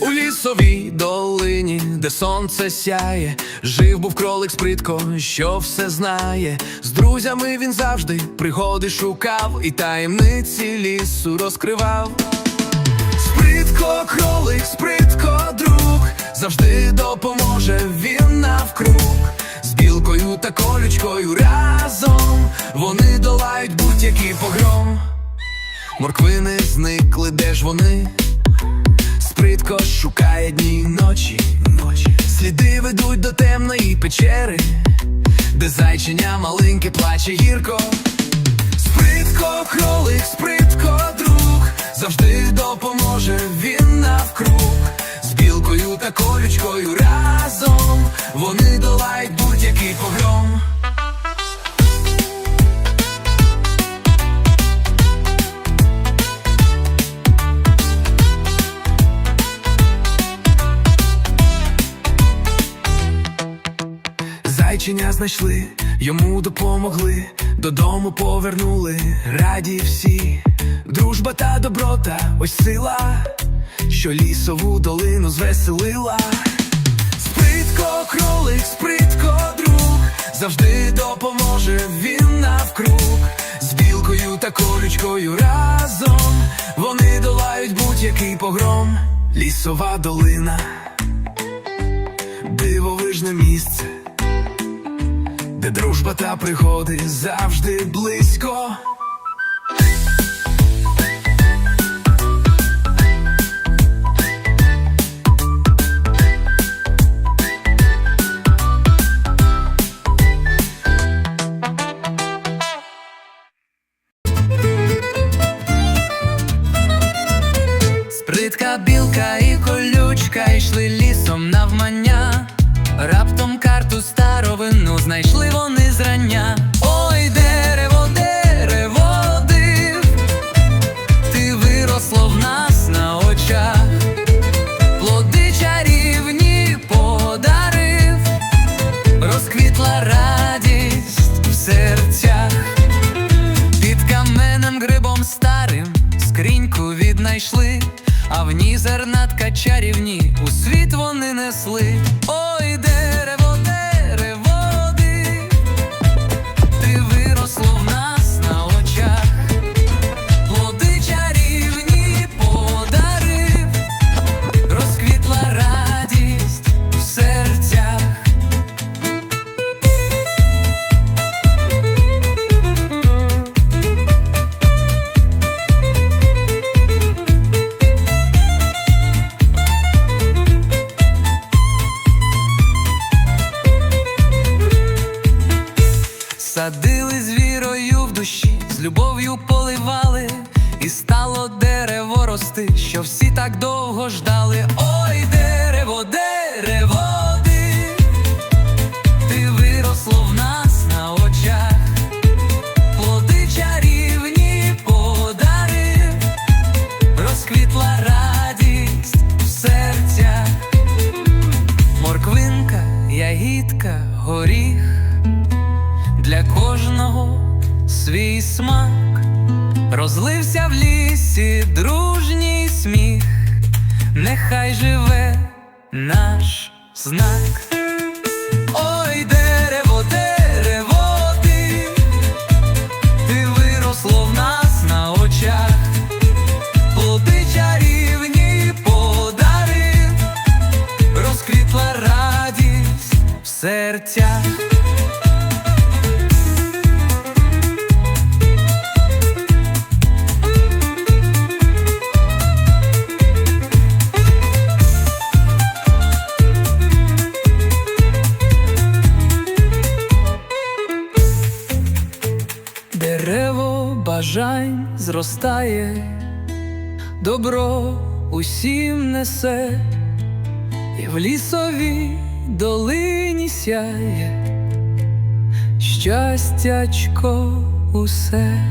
У лісовій долині, де сонце сяє, жив був кролик спритко, що все знає. З друзями він завжди пригоди шукав і таємниці лісу розкривав. Спритко, кролик, спритко, друг, завжди допоможе він навкруг. З білкою та колючкою разом вони долають будь-який погром. Морквини зникли, де ж вони? Спритко шукає дні ночі, ночі. Сліди ведуть до темної печери, де зайченя маленьке плаче гірко. Спритко, кролик, спритко, друг, завжди допоможе він навкруг. З білкою та колючкою разом вони долають будь-який погром. Знайшли, йому допомогли, додому повернули, раді всі. Дружба та доброта, ось сила, що лісову долину звеселила. Спритко, кролик, спритко, друг, завжди допоможе він навкруг. З білкою та колючкою разом вони долають будь-який погром. Лісова долина, дивовижне місце де дружба та пригоди завжди близько. Зернатка чарівні у світ вони несли. Дерево що всі так довго ждали. Ой, дерево, дерево, ти. Виросло в нас на очах, плоди чарівні подарив, розквітла радість в морквинка, ягідка, горіх. Для кожного свій смак, розлився в лісі дружній сміх, нехай живе наш знак. Добро усім несе, і в лісовій долині сяє, щастячко усе.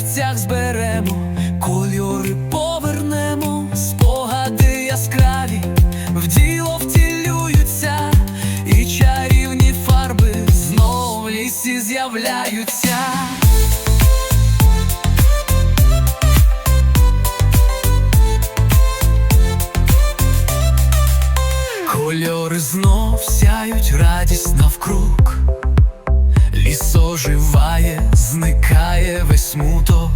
серцях зберемо. 木头。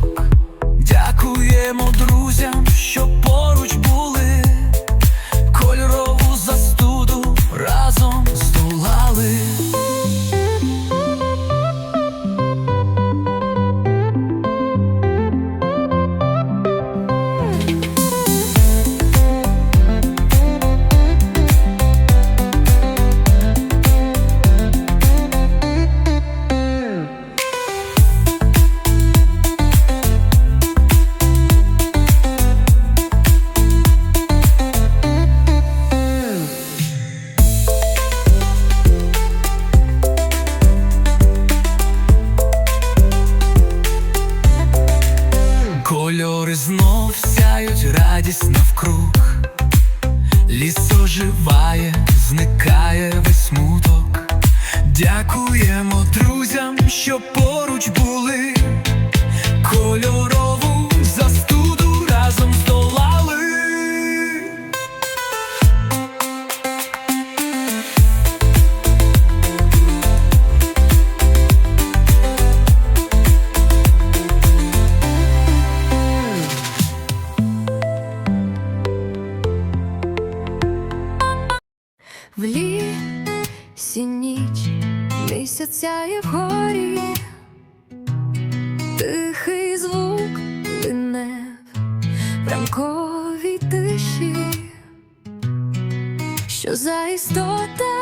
істота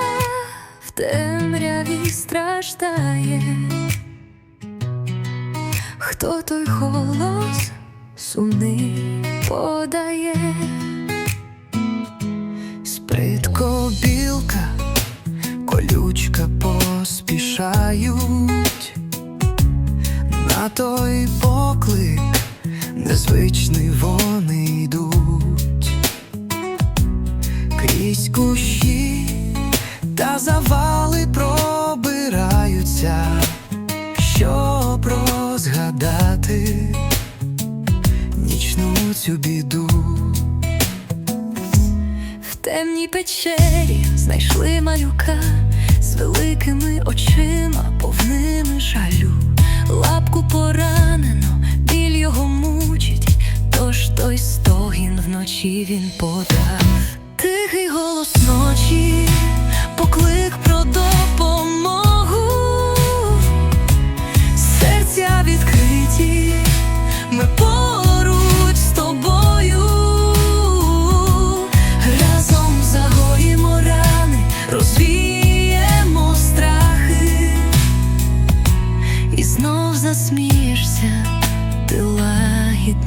в темряві страждає, хто той голос сумний подає, Спритко білка, колючка поспішають, на той поклик незвичний вони йдуть крізь кущі та завали пробираються, щоб розгадати нічну цю біду. В темній печері знайшли малюка з великими очима, повними жалю, лапку поранено, біль його мучить, тож той стогін вночі він по.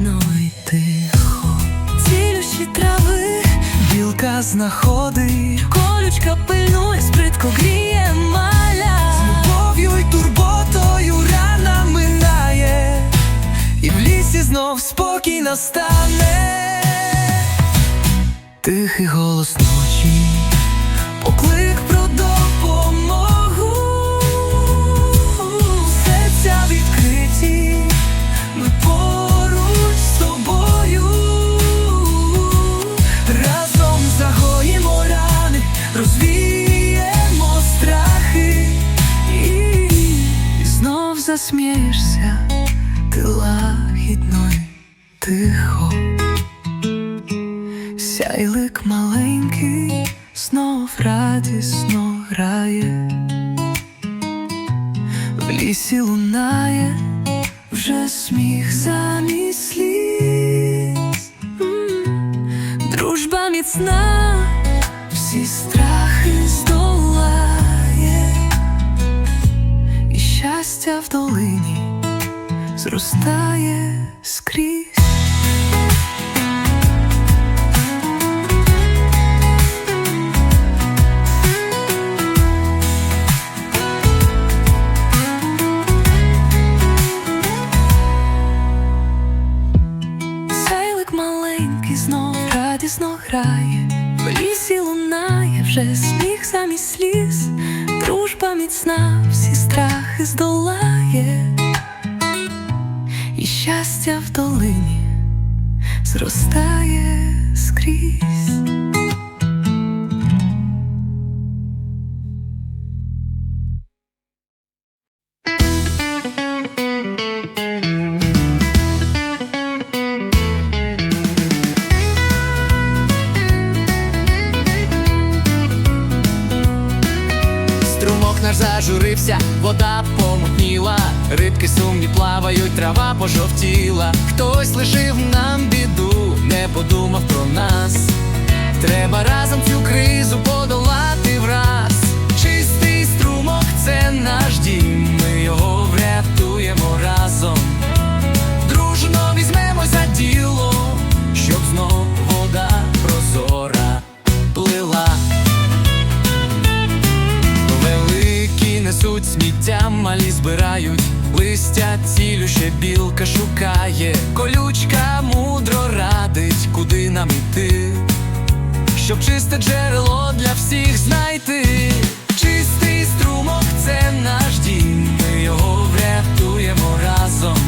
Лагідно й тихо. Цілющі трави, Білка знаходить колючка пильнує, спритко гріє маля. любов'ю й турботою рана минає, і в лісі знов спокій настане. Тихий голос ночі, Сяйлик маленький, знов радісно грає, в лісі лунає вже сміх замість сліз. Дружба міцна, всі страхи здолає, і щастя в долині зростає скрізь. Дружба сна всі страхи здолає, і щастя в долині зростає скрізь. Трава пожовтіла. Хтось лишив нам біду, не подумав про нас. Треба разом цю кризу подолати враз. Чистий струмок це наш дім, ми його врятуємо разом. Дружно візьмемо за діло, щоб знов вода прозора плила. Великі несуть сміття, малі збирають листя, цілюща білка шукає, колючка мудро радить, куди нам іти, щоб чисте джерело для всіх знайти. Чистий струмок це наш дім, ми його врятуємо разом.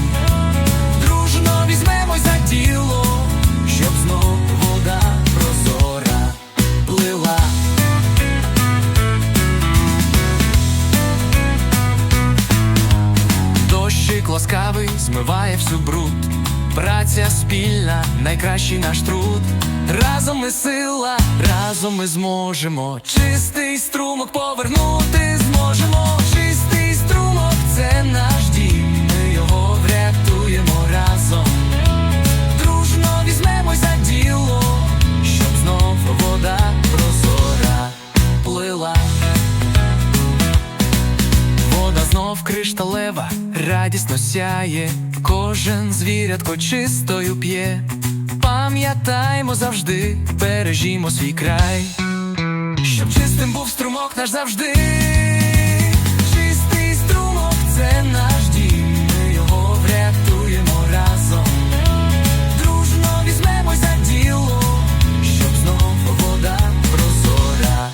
Дружно візьмемось за діло, ласкавий змиває всю бруд. Праця спільна, найкращий наш труд. Разом ми сила, разом ми зможемо. Чистий струмок повернути зможемо. Чистий струмок це наш дім. Ми його врятуємо разом. Дружно візьмемось за діло, щоб знов вода прозора плила. Вода знов кришталева, радісно сяє, кожен звірятко чистою п'є, пам'ятаймо завжди, бережімо свій край, щоб чистим був струмок наш завжди, чистий струмок це наш дім, ми його врятуємо разом. Дружно візьмемо за діло, щоб знов вода прозора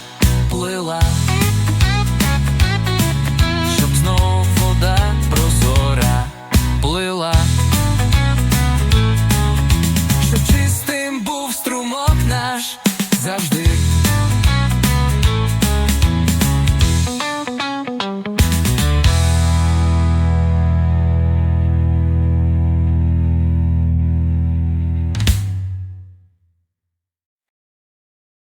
плила.